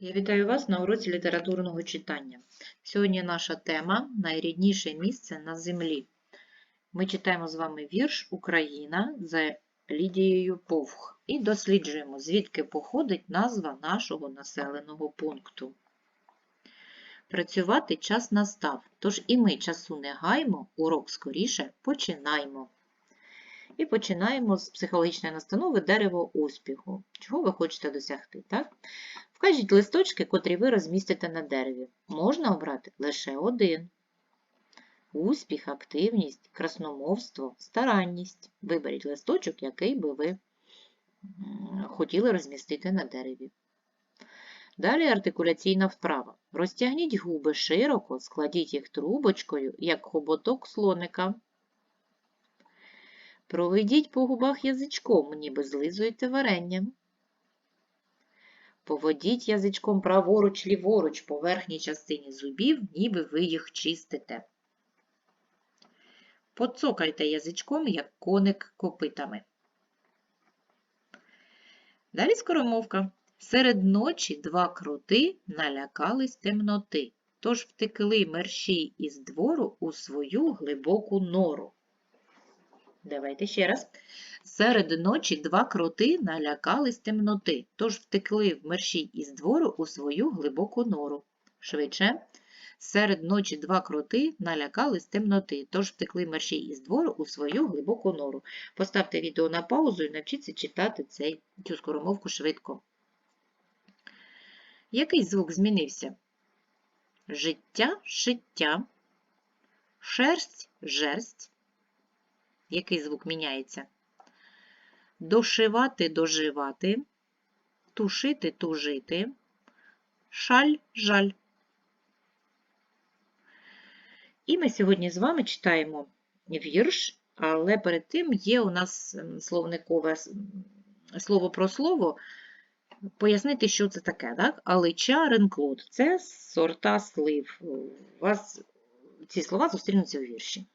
Я вітаю вас на уроці літературного читання. Сьогодні наша тема Найрідніше місце на землі. Ми читаємо з вами вірш Україна за Лідією Повх і досліджуємо, звідки походить назва нашого населеного пункту. Працювати час настав, тож і ми часу не гаймо, урок скоріше починаймо. І починаємо з психологічної настанови дерево успіху. Чого ви хочете досягти? так? Вкажіть листочки, котрі ви розмістите на дереві. Можна обрати лише один. Успіх, активність, красномовство, старанність. Виберіть листочок, який би ви хотіли розмістити на дереві. Далі артикуляційна вправа. Розтягніть губи широко, складіть їх трубочкою, як хоботок слоника. Проведіть по губах язичком, ніби злизуєте варенням. Поводіть язичком праворуч, ліворуч по верхній частині зубів, ніби ви їх чистите. Поцокайте язичком, як коник копитами. Далі скоромовка. Серед ночі два кроти налякались темноти, тож втекли мерщій із двору у свою глибоку нору. Давайте ще раз. Серед ночі два кроти налякались темноти, тож втекли в мерщій із двору у свою глибоку нору. Швидше. Серед ночі два кроти налякались темноти, тож втекли мерщій із двору у свою глибоку нору. Поставте відео на паузу і навчіться читати цей, цю скоромовку швидко. Який звук змінився? Життя, шиття, шерсть, жерсть. Який звук міняється? Дошивати, доживати, тушити, тужити, шаль, жаль. І ми сьогодні з вами читаємо вірш, але перед тим є у нас словникове слово про слово. Пояснити, що це таке, так? Алича, ренклод це сорта слив. У вас ці слова зустрінуться у вірші.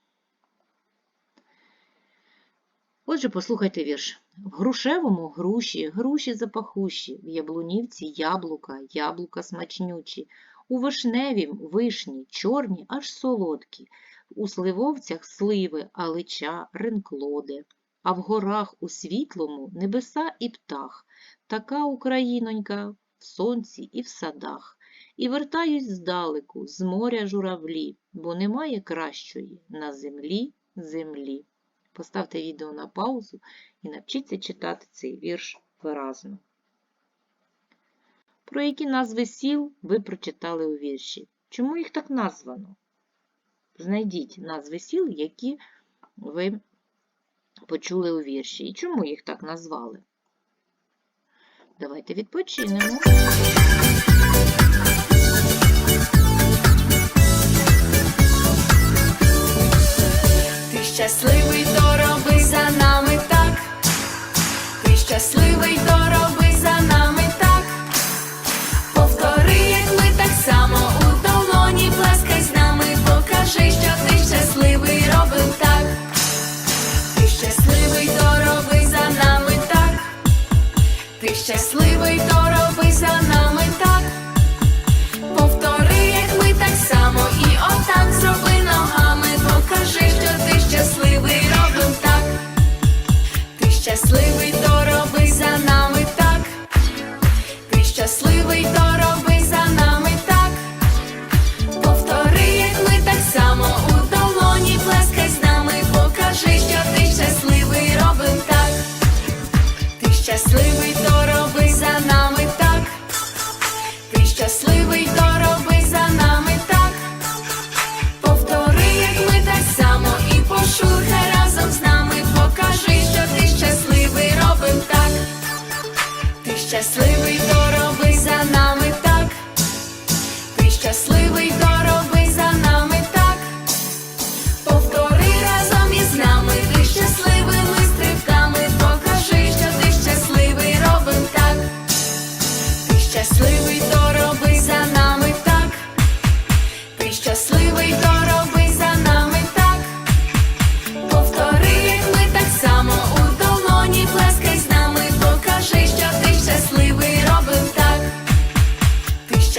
Отже, послухайте вірш. В грушевому груші, груші запахущі, в яблунівці яблука, яблука смачнючі, у вишневім вишні, чорні, аж солодкі, у сливовцях сливи, алича, ренклоди, а в горах у світлому небеса і птах, така Українонька в сонці і в садах. І вертаюсь здалеку, з моря журавлі, бо немає кращої на землі землі. Поставте відео на паузу і навчіться читати цей вірш виразно. Про які назви сіл ви прочитали у вірші? Чому їх так названо? Знайдіть назви сіл, які ви почули у вірші. І чому їх так назвали? Давайте відпочинемо. Щасливий, то роби за нами так. Ти щасливий, то роби за нами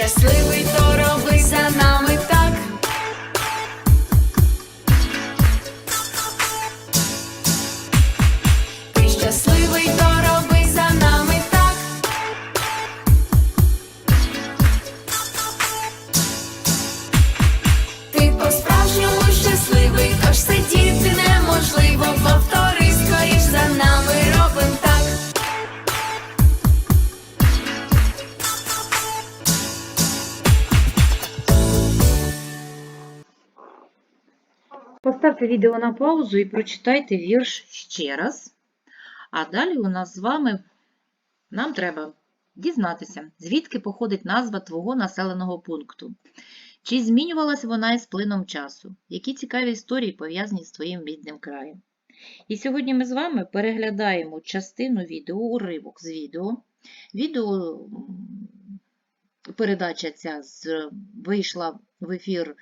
щасливий, робив Поставте відео на паузу і прочитайте вірш ще раз. А далі у нас з вами нам треба дізнатися, звідки походить назва твого населеного пункту. Чи змінювалась вона із плином часу? Які цікаві історії пов'язані з твоїм бідним краєм? І сьогодні ми з вами переглядаємо частину відео, уривок з відео. Відео передача ця вийшла в ефір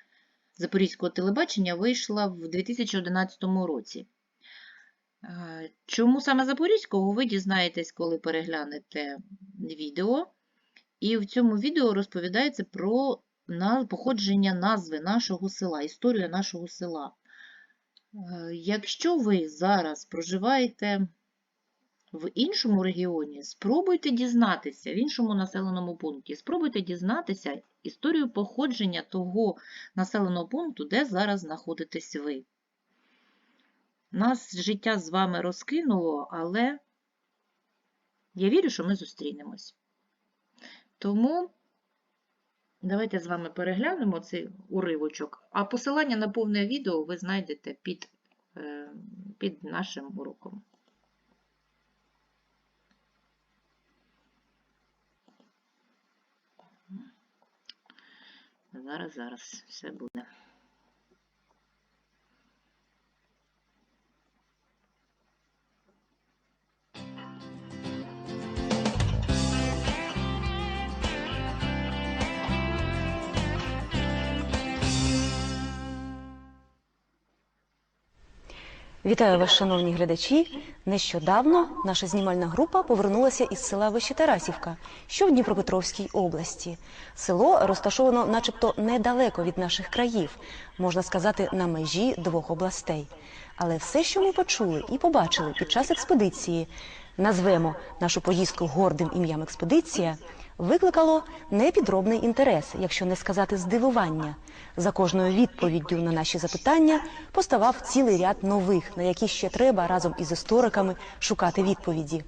Запорізького телебачення вийшла в 2011 році. Е, Чому саме Запорізького, ви дізнаєтесь, коли переглянете відео. І в цьому відео розповідається про походження назви нашого села, історію нашого села. Е, Якщо ви зараз проживаєте в іншому регіоні, спробуйте дізнатися в іншому населеному пункті, спробуйте дізнатися історію походження того населеного пункту, де зараз знаходитесь ви. Нас життя з вами розкинуло, але я вірю, що ми зустрінемось. Тому давайте з вами переглянемо цей уривочок, а посилання на повне відео ви знайдете під, е, під нашим уроком. Зараз, зараз все буде. Вітаю вас, шановні глядачі. Нещодавно наша знімальна група повернулася із села Вищетарасівка, що в Дніпропетровській області. Село розташовано, начебто, недалеко від наших країв, можна сказати, на межі двох областей. Але все, що ми почули і побачили під час експедиції, назвемо нашу поїздку гордим ім'ям експедиція, викликало непідробний інтерес, якщо не сказати здивування. За кожною відповіддю на наші запитання поставав цілий ряд нових, на які ще треба разом із істориками шукати відповіді.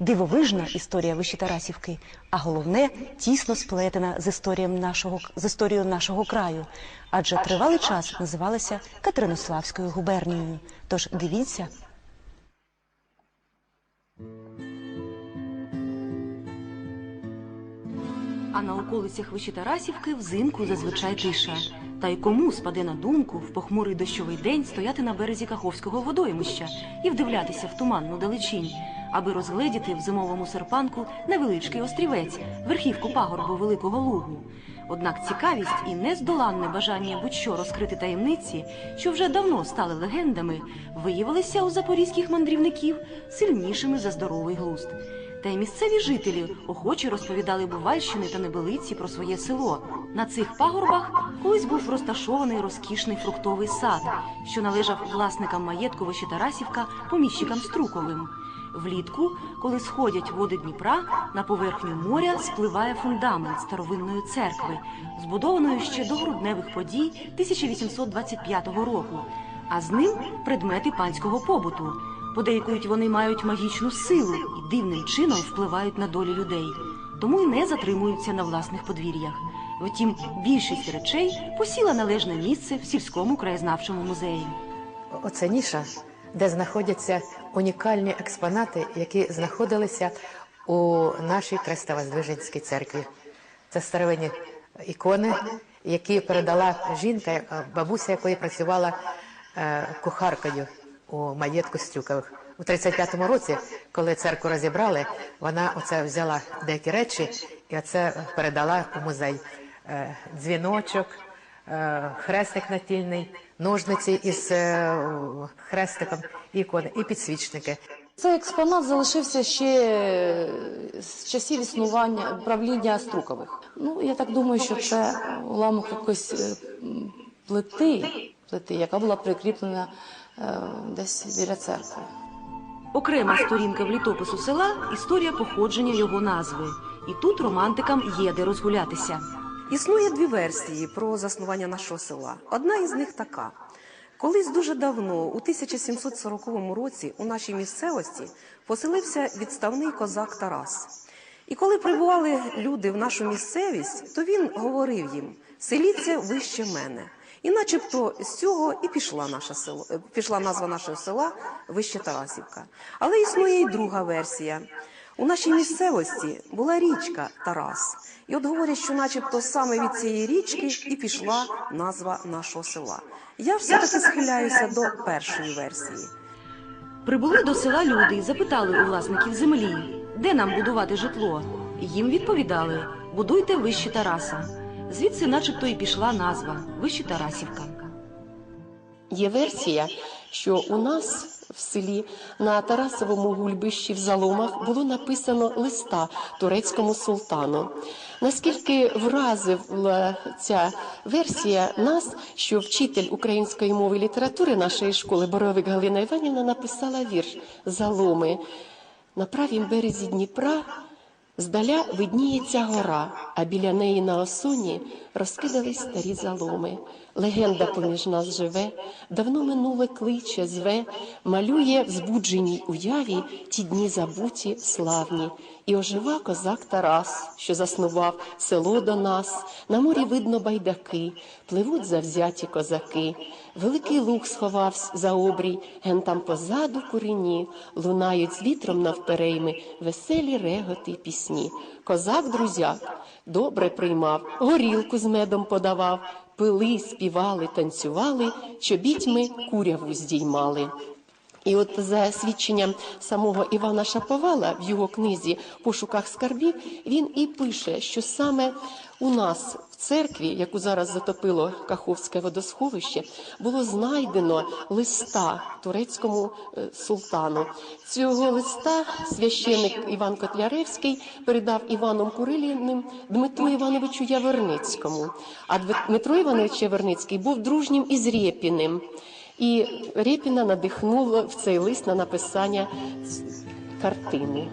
Дивовижна історія Вищетарасівки, а головне тісно сплетена з історією нашого з історією нашого краю, адже тривалий час називалася Катеринославською губернією. Тож дивіться А на околицях Вищетарасівки взимку зазвичай тиша. Та й кому спаде на думку в похмурий дощовий день стояти на березі Каховського водоймища і вдивлятися в туманну далечінь, аби розгледіти в зимовому серпанку невеличкий острівець, верхівку пагорбу Великого Лугу. Однак цікавість і нездоланне бажання будь-що розкрити таємниці, що вже давно стали легендами, виявилися у запорізьких мандрівників сильнішими за здоровий глузд. Та й місцеві жителі охоче розповідали Бувальщини та Небелиці про своє село. На цих пагорбах колись був розташований розкішний фруктовий сад, що належав власникам маєтку Тарасівка, поміщикам Струковим. Влітку, коли сходять води Дніпра, на поверхню моря спливає фундамент старовинної церкви, збудованої ще до грудневих подій 1825 року, а з ним предмети панського побуту. Подейкують вони мають магічну силу і дивним чином впливають на долі людей, тому й не затримуються на власних подвір'ях. Втім, більшість речей посіла належне місце в сільському краєзнавчому музеї. Оце ніша, де знаходяться унікальні експонати, які знаходилися у нашій Хрестово-Здвиженській церкві. Це старовинні ікони, які передала жінка, бабуся якої працювала е, кухаркою у маєтку Стюкових. У 35-му році, коли церкву розібрали, вона оце взяла деякі речі і оце передала у музей. Е, Дзвіночок, е, хрестик натільний, ножниці із е, хрестиком, ікони, і підсвічники. Цей експонат залишився ще з часів існування правління Струкових. Ну, я так думаю, що це уламок якоїсь плити, плити, яка була прикріплена десь біля церкви. Окрема сторінка в літопису села історія походження його назви. І тут романтикам є де розгулятися. Існує дві версії про заснування нашого села. Одна із них така. Колись дуже давно, у 1740 році, у нашій місцевості поселився відставний козак Тарас. І коли прибували люди в нашу місцевість, то він говорив їм: селіться вище мене. І начебто з цього і пішла наша село, е, пішла назва нашого села Вище Тарасівка. Але існує і друга версія. У нашій місцевості була річка Тарас. І от говорять, що начебто саме від цієї річки і пішла назва нашого села. Я все-таки схиляюся до першої версії. Прибули до села люди і запитали у власників землі, де нам будувати житло. Їм відповідали: будуйте вище Тараса. Звідси, начебто, і пішла назва Вище Тарасівка. Є версія, що у нас в селі на Тарасовому гульбищі в Заломах було написано листа турецькому султану. Наскільки вразила ця версія нас, що вчитель української мови і літератури нашої школи Боровик Галина Іванівна написала вірш Заломи на правім березі Дніпра. Здаля видніється гора, а біля неї на осоні розкидались старі заломи. Легенда поміж нас живе, давно минуле кличе, зве, малює в збудженій уяві ті дні забуті, славні. І ожива козак Тарас, що заснував село до нас. На морі видно байдаки, пливуть завзяті козаки. Великий луг сховався за обрій, ген там позаду курені, лунають з вітром навперейми веселі реготи й пісні. Козак друзяк добре приймав, горілку з медом подавав, пили, співали, танцювали, чобітьми куряву здіймали. І от за свідченням самого Івана Шаповала в його книзі Пошуках скарбів він і пише, що саме у нас в церкві, яку зараз затопило Каховське водосховище, було знайдено листа турецькому е, султану. Цього листа священик Іван Котляревський передав Іваном Куриліним Дмитру Івановичу Яворницькому. А Дмитро Іванович Яворницький був дружнім із Рєпіним. І Рєпіна надихнуло в цей лист на написання картини.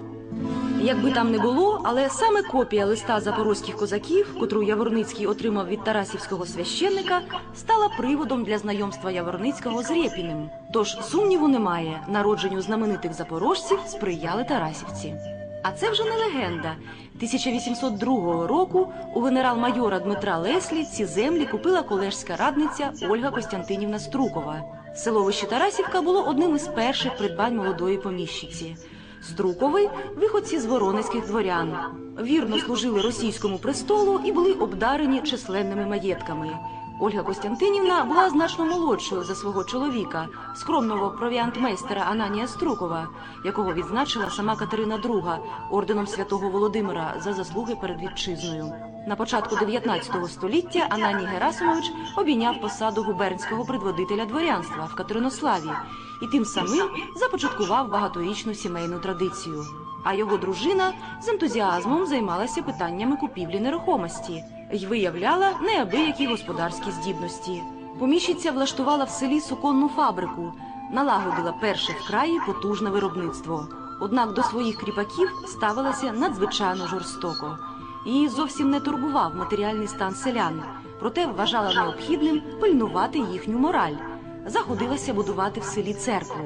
Якби там не було, але саме копія листа запорозьких козаків, котру Яворницький отримав від тарасівського священника, стала приводом для знайомства Яворницького з Рєпіним. Тож сумніву немає, народженню знаменитих запорожців сприяли тарасівці. А це вже не легенда. 1802 року у генерал-майора Дмитра Леслі ці землі купила колежська радниця Ольга Костянтинівна Струкова. Селовище Тарасівка було одним із перших придбань молодої поміщиці. Струкови виходці з воронезьких дворян. Вірно служили російському престолу і були обдарені численними маєтками. Ольга Костянтинівна була значно молодшою за свого чоловіка, скромного провіантмейстера Ананія Струкова, якого відзначила сама Катерина II орденом святого Володимира за заслуги перед вітчизною. На початку 19 століття Ананій Герасимович обійняв посаду губернського предводителя дворянства в Катеринославі і тим самим започаткував багаторічну сімейну традицію. А його дружина з ентузіазмом займалася питаннями купівлі нерухомості й виявляла неабиякі господарські здібності. Поміщиця влаштувала в селі суконну фабрику, налагодила перше в краї потужне виробництво. Однак до своїх кріпаків ставилася надзвичайно жорстоко. Її зовсім не турбував матеріальний стан селян, проте вважала необхідним пильнувати їхню мораль. Заходилася будувати в селі церкву.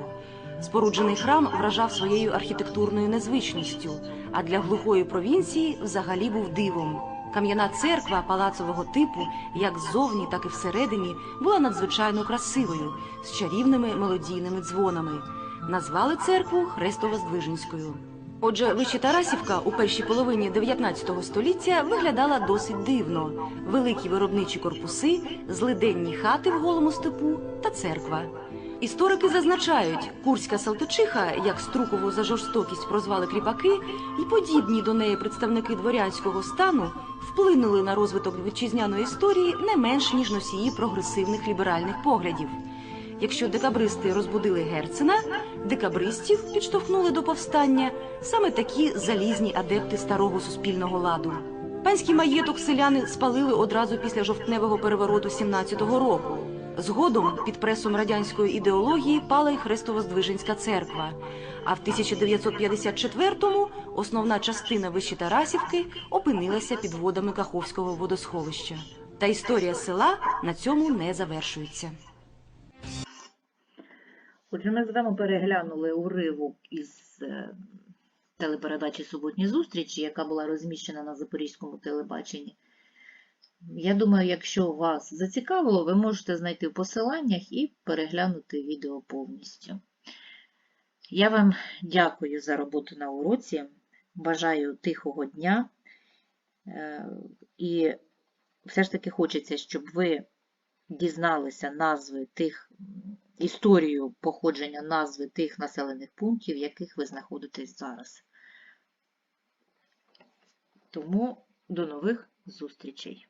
Споруджений храм вражав своєю архітектурною незвичністю, а для глухої провінції взагалі був дивом. Кам'яна церква палацового типу, як ззовні, так і всередині, була надзвичайно красивою, з чарівними мелодійними дзвонами. Назвали церкву Хрестово-Здвиженською. Отже, вище Тарасівка у першій половині 19 століття виглядала досить дивно: великі виробничі корпуси, злиденні хати в голому степу та церква. Історики зазначають, курська Салтичиха, як Струкову за жорстокість прозвали кріпаки, і подібні до неї представники дворянського стану вплинули на розвиток вітчизняної історії не менш ніж носії прогресивних ліберальних поглядів. Якщо декабристи розбудили Герцена, декабристів підштовхнули до повстання саме такі залізні адепти старого суспільного ладу. Панський маєток селяни спалили одразу після жовтневого перевороту 17-го року. Згодом під пресом радянської ідеології пала й Хрестово-Здвиженська церква. А в 1954-му основна частина вищі Тарасівки опинилася під водами Каховського водосховища. Та історія села на цьому не завершується. Отже, ми з вами переглянули уривок із е, телепередачі Суботні зустрічі, яка була розміщена на Запорізькому телебаченні. Я думаю, якщо вас зацікавило, ви можете знайти в посиланнях і переглянути відео повністю. Я вам дякую за роботу на уроці. Бажаю тихого дня. Е, І все ж таки хочеться, щоб ви дізналися назви тих історію походження назви тих населених пунктів, в яких ви знаходитесь зараз. Тому до нових зустрічей!